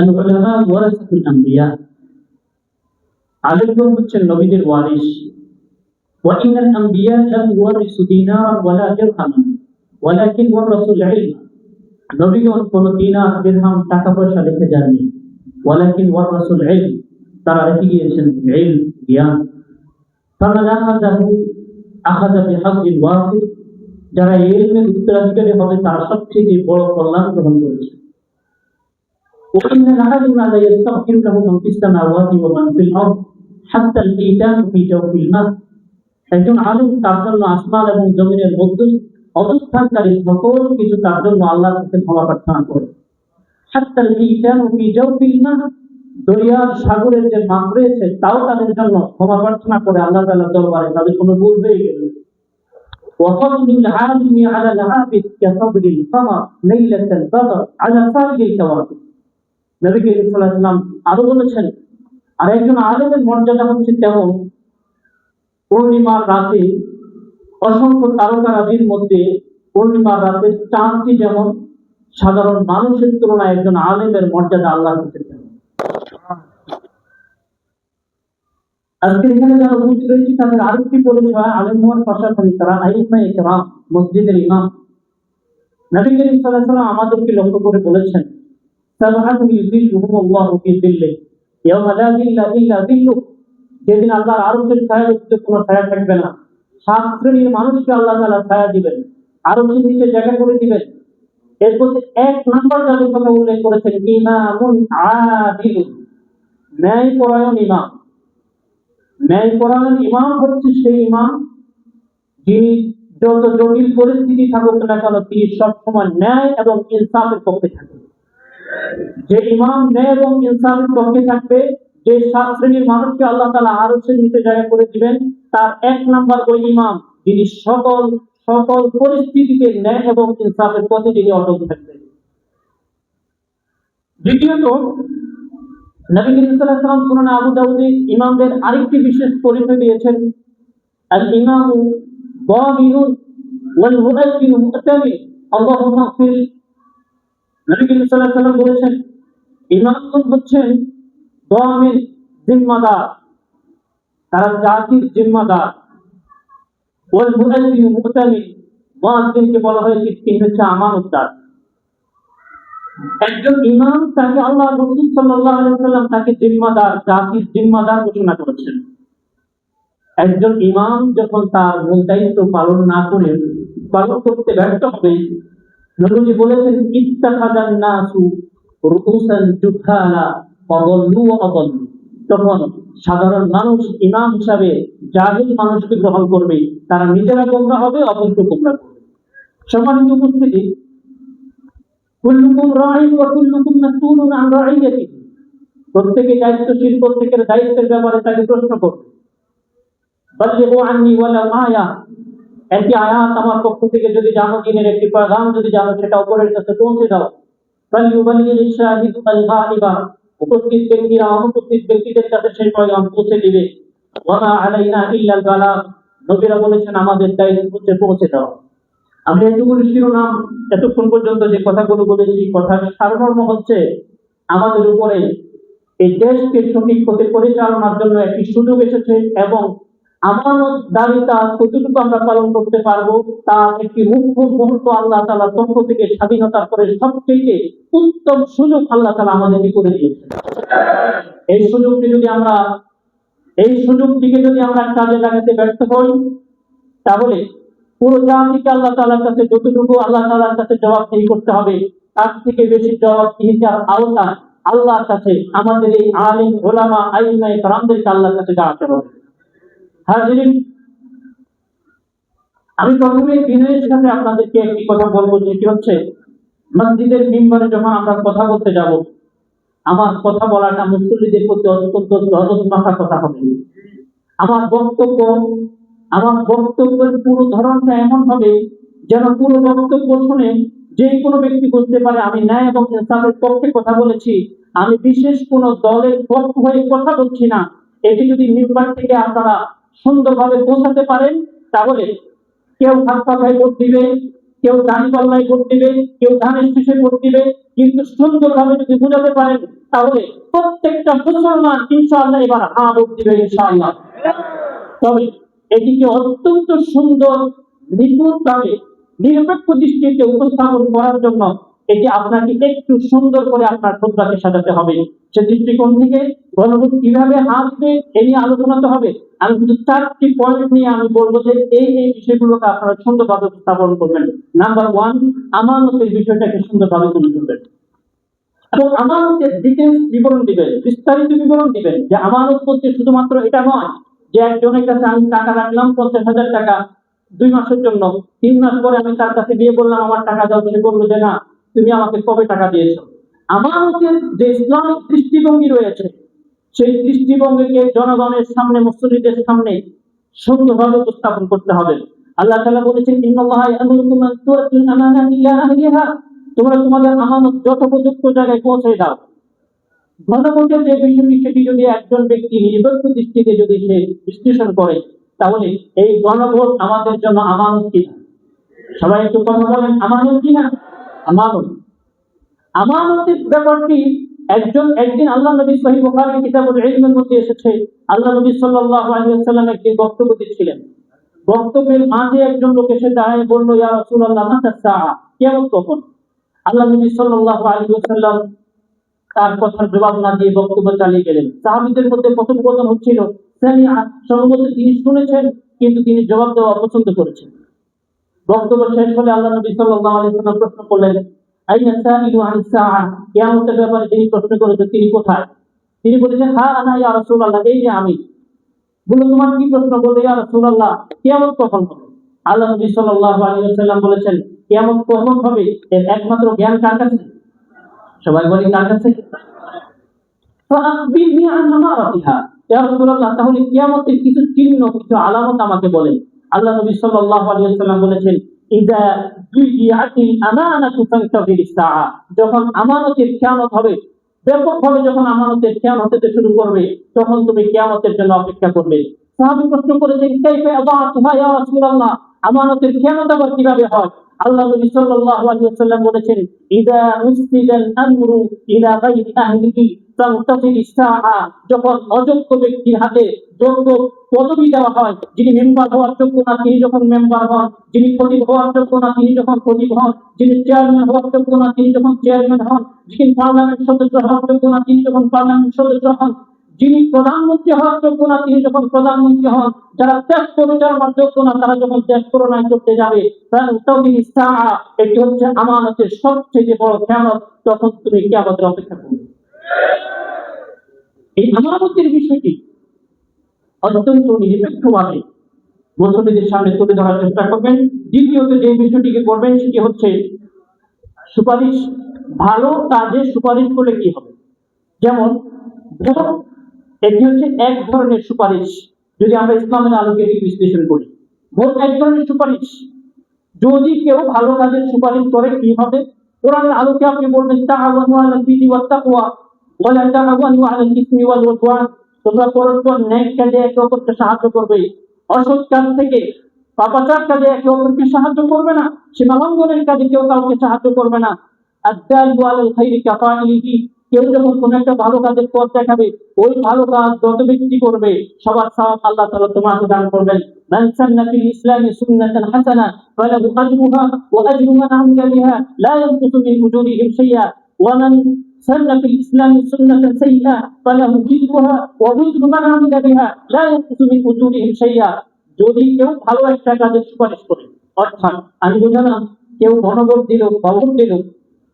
আল-উলামা ওয়ারাসাতুল আমবিয়া। আলেমগণ হচ্ছেন নবীদের ওয়ারিস ওয়া ইন্নাল আমবিয়া লাম ওয়ারিসু দিনারান ওয়ালা দিরহামান, ওয়ালাকিন ওয়ারাসুল ইলমা। নবীগণ কোন দিনার দিরহাম টাকা পয়সা রেখে যাননি, ওয়ালাকিন ওয়ারাসুল ইলম, তারা রেখে গিয়েছেন ইলম, জ্ঞান। ফামান আখাযাহু আখাযা বিহাজ্জিল ওয়াফির যারা ইলমের উত্তরাধিকারী হবে, তারা সবচেয়ে বড় কল্যাণ গ্রহণ করেছে। وإن العالم لا يستغفر له من في السماوات ومن في الأرض حتى الحيتان في جوف الماء একজন আলিম তার জন্য আসমান এবং জমিনের মধ্যে অবস্থানকারী সকল কিছু তার জন্য আল্লাহর কাছে ক্ষমা প্রার্থনা করে হাত্তাল ইতানু ফি জাওফিল মা দরিয়ার সাগরের যে মাছ রয়েছে তাও তাদের জন্য ক্ষমা প্রার্থনা করে আল্লাহ তাআলার দরবারে তাদের কোনো ভুল হয়ে গেল وفضل العالم على العابد كفضل القمر ليلة البدر على سائر الكواكب নবী করিম সাল্লাল্লাহু আলাইহি ওয়াসাল্লাম আরও বলেছেন আর একজন আলমের মর্যাদা হচ্ছে তেমন পূর্ণিমার রাতে অসংখ্য তারকারাজির মধ্যে পূর্ণিমার রাতে চাঁদটি যেমন সাধারণ মানুষের তুলনায় একজন আলেমের মর্যাদা আল্লাহ আজকে এখানে যারা উপস্থিত রয়েছে, তাদের আরেকটি পরিচয় আলেম হওয়ার পাশাপাশি তারা আইমা ইকরাম, মসজিদের ইমাম। নবী করিম ওয়াসাল্লাম আমাদেরকে লক্ষ্য করে বলেছেন সাবহাতু ইযিল্লুহুম আল্লাহু ফি যিল্লি ইয়াওমা লা যিল্লা ইল্লা যিল্লু যেদিন আল্লাহর আরশের ছায়া নিচে কোনো ছায়া থাকবে না। সাত শ্রেণির মানুষকে আল্লাহ তাআলা ছায়া দিবেন। আরশের নিচে জায়গা করে দিবেন। এর মধ্যে এক নাম্বার যাদের কথা উল্লেখ করেছেন, ইমামুন আদিলুন। ন্যায়পরায়ণ ইমাম। ন্যায়পরায়ণ ইমাম হচ্ছে সেই ইমাম যিনি যত জটিল পরিস্থিতি থাকুক না কেন, তিনি সবসময় ন্যায় এবং ইনসাফের পক্ষে থাকেন। যে ইমাম ন্যায় এবং ইনসাফের পক্ষে থাকবে, যে সাত শ্রেণির মানুষকে আল্লাহ তালা আরও সে নিচে জায়গা করে দিবেন, তার এক নাম্বার ওই ইমাম যিনি সকল সকল পরিস্থিতিতে ন্যায় এবং ইনসাফের পথে তিনি অটল থাকবেন। দ্বিতীয়ত, নবী করিম সাল্লাল্লাহু সুনান আবু দাউদে ইমামদের আরেকটি বিশেষ পরিচয় দিয়েছেন। আল ইমামু দামিনুন ওয়াল মুআজ্জিনু মুতামি আল্লাহুম্মা ফিল বলেছেন হচ্ছেন জিম্মাদার। তারা জাতির জিম্মাদার। ওয়াল মুআজ্জিনু মুতামি বলা হয়েছে, তিনি হচ্ছে আমানতদার। একজন ইমাম তাকে আল্লাহ রসুল ওয়াসাল্লাম তাকে জিম্মাদার, জাতির জিম্মাদার ঘোষণা করেছেন। একজন ইমাম যখন তার মূল দায়িত্ব পালন না করে, পালন করতে ব্যর্থ হবে নবীজি বলেছেন ইত্তাখাযান নাসু রুউসান জুহালা ওয়া আদাল্লু। তখন সাধারণ মানুষ, ইমাম হিসাবে জাহিল মানুষকে গ্রহণ করবে, তারা নিজেরা গোমরা হবে, অপরকে গোমরা করবে। সম্মানিত উপস্থিতি, কুল্লুকুম রাঈন ওয়া কুল্লুকুম মাসউলুন আন রাঈয়াতিহি। প্রত্যেকে দায়িত্বশীল, প্রত্যেকের দায়িত্বের ব্যাপারে তাকে প্রশ্ন করবে। বাল্লিগু আন্নি ওয়ালাউ আয়া। একটি আয়াত আমার পক্ষ থেকে যদি জানো দিনের একটি পয়গাম যদি জানো সেটা অপরের কাছে পৌঁছে দাও। উপস্থিত ব্যক্তিরা, অনুপস্থিত ব্যক্তিদের কাছে সেই পয়গাম পৌঁছে দিবে। ওয়ামা নবীরা বলেছেন, আমাদের দায়িত্ব হচ্ছে পৌঁছে দেওয়া আমি এতগুলো শিরোনাম, এতক্ষণ পর্যন্ত যে কথাগুলো বলেছি কথার সারমর্ম হচ্ছে, আমাদের উপরে এই দেশকে সঠিক পথে পরিচালনার জন্য একটি সুযোগ এসেছে এবং আমানত দাবিতা কতটুকু আমরা পালন করতে পারব তার একটি মুখ্য মুহূর্ত আল্লাহ তালা পক্ষ থেকে স্বাধীনতার পরে সবচেয়ে উত্তম সুযোগ আল্লাহ তালা আমাদেরকে করে দিয়েছে এই সুযোগটি যদি আমরা, এই সুযোগটিকে যদি আমরা কাজে লাগাতে ব্যর্থ হই, তাহলে পুরো জাতিকে আল্লাহ তালার কাছে যতটুকু আল্লাহ তালার কাছে জবাব জবাবদিহি করতে হবে, তার থেকে বেশি জবাব জবাবদিহিতার আওতা আল্লাহর কাছে আমাদের এই আলিম, ওলামা আইমা ইকরামদেরকে আল্লাহর কাছে দাঁড়াতে হবে। হাজিরিন আমি প্রথমে সাথে আপনাদেরকে একটি কথা বলব হচ্ছে, মসজিদের যখন আমরা কথা বলতে যাব, আমার কথা বলাটা মুসল্লিদের প্রতি অত্যন্ত কথা হবে। আমার বক্তব্য, আমার বক্তব্যের পুরো ধরনটা এমন হবে যেন পুরো বক্তব্য শুনে যে কোনো ব্যক্তি বুঝতে পারে আমি ন্যায় এবং ইনসাফের পক্ষে কথা বলেছি, আমি বিশেষ কোন দলের পক্ষ হয়ে কথা বলছি না। এটি যদি মিম্বার থেকে আপনারা সুন্দরভাবে পৌঁছাতে পারেন, তাহলে কেউ হাত ভোট দিবে কেউ দানি পাল্লায় ভোট দিবে কেউ ধানের শীষে ভোট দিবে কিন্তু সুন্দরভাবে যদি বোঝাতে পারেন, তাহলে প্রত্যেকটা মুসলমান ইনশাআল্লাহ এবার হা ভোট দিবে ইনশাআল্লাহ। তবে এটিকে অত্যন্ত সুন্দর নিপুণভাবে নিরপেক্ষ দৃষ্টিতে উপস্থাপন করার জন্য এটি আপনাকে একটু সুন্দর করে আপনার খোদ্দাকে সাজাতে হবে। সে দৃষ্টিকোণ থেকে গণভোট কীভাবে আসবে এ নিয়ে আলোচনা তো হবে। আমি শুধু চারটি পয়েন্ট নিয়ে আমি বলব যে এই এই বিষয়গুলোকে আপনারা সুন্দরভাবে উপস্থাপন করবেন। নাম্বার ওয়ান আমানতের বিষয়টাকে সুন্দরভাবে তুলে ধরবেন। এবং ডিটেলস বিবরণ দিবেন, বিস্তারিত বিবরণ দিবেন যে আমানত বলতে শুধুমাত্র এটা নয় যে একজনের কাছে আমি টাকা রাখলাম পঞ্চাশ হাজার টাকা দুই মাসের জন্য, তিন মাস পরে আমি তার কাছে গিয়ে বললাম, আমার টাকা দাও। সে বলল যে, না। তুমি আমাকে কবে টাকা দিয়েছ? আমানতের যে ইসলামিক দৃষ্টিভঙ্গি রয়েছে, সেই দৃষ্টিভঙ্গিকে জনগণের সামনে মুসলিদের সামনে সুন্দরভাবে উপস্থাপন করতে হবে। আল্লাহ তাআলা বলেছেন তোমরা তোমাদের আমানত যথোপযুক্ত জায়গায় পৌঁছে দাও। গণভোটের যে বিষয়টি, সেটি যদি একজন ব্যক্তি নিরপেক্ষ দৃষ্টিতে যদি সে বিশ্লেষণ করে, তাহলে এই গণভোট আমাদের জন্য আমানত কিনা? সবাই একটু কথা বলেন, আমানত কিনা? আমানত। আমানতের ব্যাপারটি একজন, একদিন আল্লাহ নবী বুখারী কিতাবুল মধ্যে এসেছে, আল্লাহ নবী বক্তব্য দিচ্ছিলেন। বক্তব্যের মাঝে একজন লোক এসে দাঁড়ায় ইয়া মাতা কখন? আল্লাহ নবী তার কথার জবাব না দিয়ে বক্তব্য চালিয়ে গেলেন। সাহাবীদের মধ্যে হচ্ছিল সম্ভবত তিনি শুনেছেন, কিন্তু তিনি জবাব দেওয়া অপছন্দ করেছেন। বক্তব্য শেষ হলে আল্লাহ নবী সাল্লাল্লাহু আলাইহি সাল্লাম প্রশ্ন করলেন, আইনা সাইলু আন সাআ? কিয়ামতের ব্যাপারে যিনি প্রশ্ন করেছেন, তিনি কোথায়? তিনি বলেছেন, হা আনা ইয়া রাসূলুল্লাহ, এই যে আমি। বলে, তোমার কি প্রশ্ন বললে ইয়া রাসূলুল্লাহ? কিয়ামত কখন হবে? আল্লাহ নবী সাল্লাল্লাহু আলাইহি সাল্লাম বলেছেন, কিয়ামত কখন হবে? এর একমাত্র জ্ঞান কার কাছে? সবাই বলি, কার কাছে? ফাআখবিরনি আন মারাতিহা ইয়া রাসূলুল্লাহ, তাহলে কিয়ামতের কিছু চিহ্ন, কিছু আলামত আমাকে বলেন। আল্লাহ নবী সাল্লাল্লাহু আলাইহি ওয়াসাল্লাম বলেছেন ইজা দুইয়াতিল আমানাতু ফান্তাযির সাআ যখন আমানতের কিয়ামত হবে, ব্যাপকভাবে যখন আমানতের কিয়ামত হতে শুরু করবে, তখন তুমি কিয়ামতের জন্য অপেক্ষা করবে। সাহাবী প্রশ্ন করেছেন, কাইফা আযাতুহা ইয়া রাসূলুল্লাহ? আমানতের কিয়ামত আবার কীভাবে হয়? আল্লাহ নবী সাল্লাল্লাহু আলাইহি ওয়াসাল্লাম বলেছেন, ইদা মুসতিদাল আমরু ইলা গায়রি আহলিহি। যিনি হন যোগ্য না, তিনি যখন প্রধানমন্ত্রী হওয়ার যোগ্য না, তিনি যখন প্রধানমন্ত্রী হন, যারা যোগ্য না, তারা যখন ত্যাগ করোনায় করতে যাবে এটি হচ্ছে আমানতের সবচেয়ে বড় খেয়ানত, তখন তুমি কি আমাদের অপেক্ষা করবে। এই আমানতের বিষয়টি অত্যন্ত নিরপেক্ষভাবে মুসলিমদের সামনে তুলে ধরার চেষ্টা করবেন। দ্বিতীয়ত যে বিষয়টিকে করবেন সেটি হচ্ছে সুপারিশ, ভালো কাজে সুপারিশ করলে কি হবে? যেমন এটি হচ্ছে এক ধরনের সুপারিশ, যদি আমরা ইসলামের আলোকে বিশ্লেষণ করি। ভোট এক ধরনের সুপারিশ, যদি কেউ ভালো কাজের সুপারিশ করে, কি হবে? কোরআনের আলোকে আপনি বলবেন তাআওয়ানু উদওয়ান, তোমরা পরস্পর ন্যায় কাজে একে অপরকে সাহায্য করবে। অসৎ কাজ থেকে সাহায্য করবে না। সীমালঙ্ঘনের কাজে কেউ কাউকে সাহায্য করবে না। কেউ একটা ভালো কাজের পথ দেখাবে, ওই ভালো কাজ যত ব্যক্তি করবে, সবার সওয়াব আল্লাহ তাআলা তোমাকে দান করবেন। ওয়া আজরু মান আমিলা বিহা লা ইয়ানকুসু মিন উজুরিহিম শাইআ ওয়া মান سن في الإسلام سنة سيئة فله وزرها ووزر من عمل بها لا ينقص من أجورهم شيئا যদি কেউ ভালো একটা কাজের সুপারিশ করে অর্থাৎ আমি বুঝালাম কেউ গণভোট দিল খবর দিল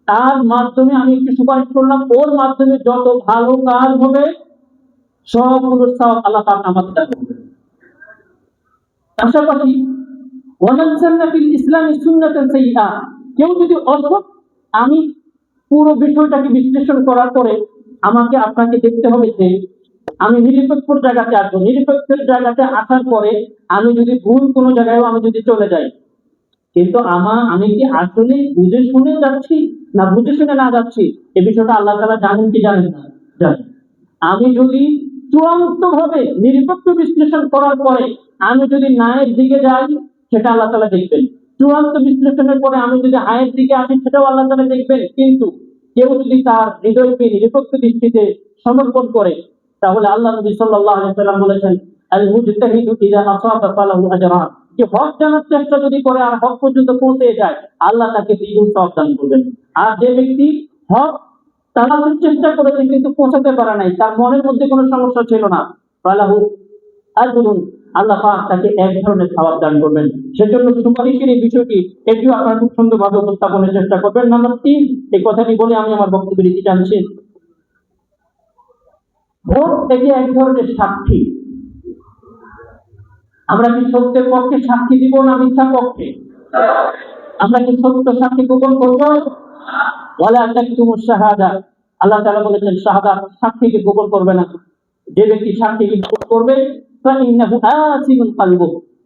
তার মাধ্যমে আমি একটু সুপারিশ করলাম ওর মাধ্যমে যত ভালো কাজ হবে সবগুলোর সব আল্লাহ পাক আমাকে দান করবেন পাশাপাশি ওয়ামান সান্না ফিল ইসলামি সুন্নাতান সাইয়্যা কেউ যদি অসৎ আমি পুরো বিষয়টাকে বিশ্লেষণ করার পরে আমাকে আপনাকে দেখতে হবে যে আমি নিরপেক্ষ জায়গাতে আসব। নিরপেক্ষের জায়গাতে আসার পরে আমি যদি ভুল কোনো জায়গায় আমি যদি চলে যাই, কিন্তু আমার আমি কি আসলে বুঝে শুনে যাচ্ছি না বুঝে শুনে না যাচ্ছি? এ বিষয়টা আল্লাহ তালা জানেন কি জানেন না? জানেন। আমি যদি চূড়ান্ত ভাবে নিরপেক্ষ বিশ্লেষণ করার পরে আমি যদি ন্যায়ের দিকে যাই, সেটা আল্লাহ তালা দেখবেন। চূড়ান্ত বিশ্লেষণের পরে আমি যদি হায়ের দিকে আসি, সেটাও আল্লাহ তালা দেখবেন। কিন্তু কেউ যদি তার হৃদয়কে নিরপেক্ষ দৃষ্টিতে সমর্পণ করে, তাহলে আল্লাহ নবী আলাইহি সাল্লাম বলেছেন জানার চেষ্টা যদি করে আর পর্যন্ত পৌঁছে যায়, আল্লাহ তাকে দ্বিগুণ দান করবেন। আর যে ব্যক্তি হক তাড়ানোর চেষ্টা করেছে কিন্তু পৌঁছাতে পারে নাই, তার মনের মধ্যে কোনো সমস্যা ছিল না। ফালাহু আজরুন। আল্লাহ তাকে এক ধরনের সওয়াব দান করবেন। সেজন্য সুপারিশের এই বিষয়টি এটিও আপনারা খুব সুন্দরভাবে উপস্থাপনের চেষ্টা করবেন। নাম্বার তিন, এই কথাটি বলে আমি আমার বক্তব্য দিতে চাচ্ছি ভোট থেকে এক ধরনের সাক্ষী। আমরা কি সত্যের পক্ষে সাক্ষী দিব না মিথ্যা পক্ষে? আমরা কি সত্য সাক্ষী গোপন করব? ওয়ালা তাকতুমু শাহাদা। আল্লাহ তাআলা বলেছেন, শাহাদা সাক্ষীকে গোপন করবে না। যে ব্যক্তি সাক্ষীকে গোপন করবে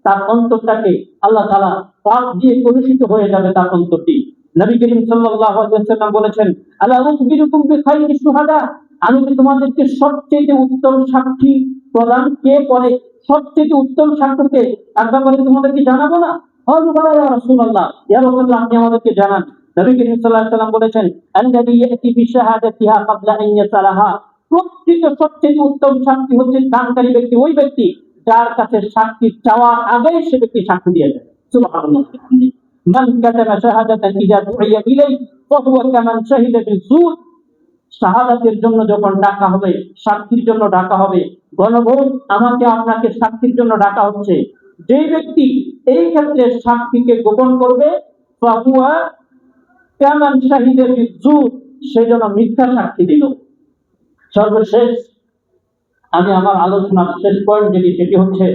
তার অন্তরটাকে আল্লাহ পাপ দিয়ে কলুষিত হয়ে যাবে তার অন্তরটি। নবী করিম ওয়াসাল্লাম বলেছেন, আলা উখবিরুকুম বিখাইরি শুহাদা? আমি কি তোমাদেরকে সবচেয়ে উত্তম সাক্ষী প্রদান কে করে? সবচেয়ে উত্তম ব্যাপারে তোমাদেরকে জানাব না? আপনি আমাদেরকে জানান। নবী করিম সাল্লাল্লাহু আলাইহি ওয়াসাল্লাম বলেছেন প্রকৃত সবচেয়ে উত্তম সাক্ষী হচ্ছে দানকারী ব্যক্তি, ওই ব্যক্তি যার কাছে সাক্ষী চাওয়ার আগেই সে ব্যক্তি সাক্ষী দিয়ে বিজুর। শাহাদাতের জন্য যখন ডাকা হবে সাক্ষীর জন্য ডাকা হবে, গণভোট আমাকে আপনাকে সাক্ষীর জন্য ডাকা হচ্ছে। যে ব্যক্তি এই ক্ষেত্রে সাক্ষীকে গোপন করবে কামান শাহিদা বিজুর, সে যেন মিথ্যা সাক্ষী দিল। সর্বশেষ আমি আমার আলোচনার শেষ পয়েন্ট যেটি সেটি হচ্ছে